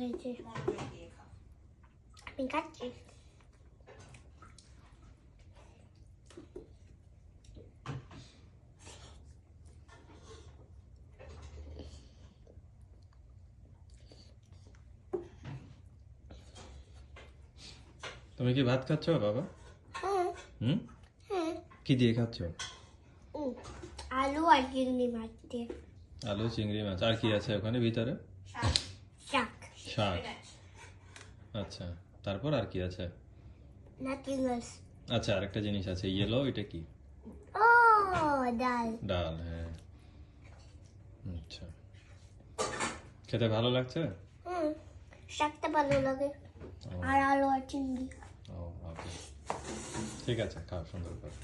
হয়েছে মরমেল দিয়ে আমি খাচ্ছি তুমি কি ভাত খাচ্ছ বাবা? হ্যাঁ। হুম? হ্যাঁ। কি দিয়ে খাচ্ছ? আলু আর চিংড়ি মাছ দিয়ে। আলু চিংড়ি মাছ। আর কি আছে ওখানে ভিতরে? শাক spinach। আচ্ছা তারপর আর কি আছে? নাথিং এলস আচ্ছা আরেকটা জিনিস আছে ইয়েলো এটা কি? ও ডাল। ডাল হ্যাঁ। আচ্ছা। খেতে ভালো লাগছে? হুম শাকটা ভালো লাগে। আর আলু আর চিংড়ি। ও ওকে। ঠিক আছে খাও সুন্দর করে।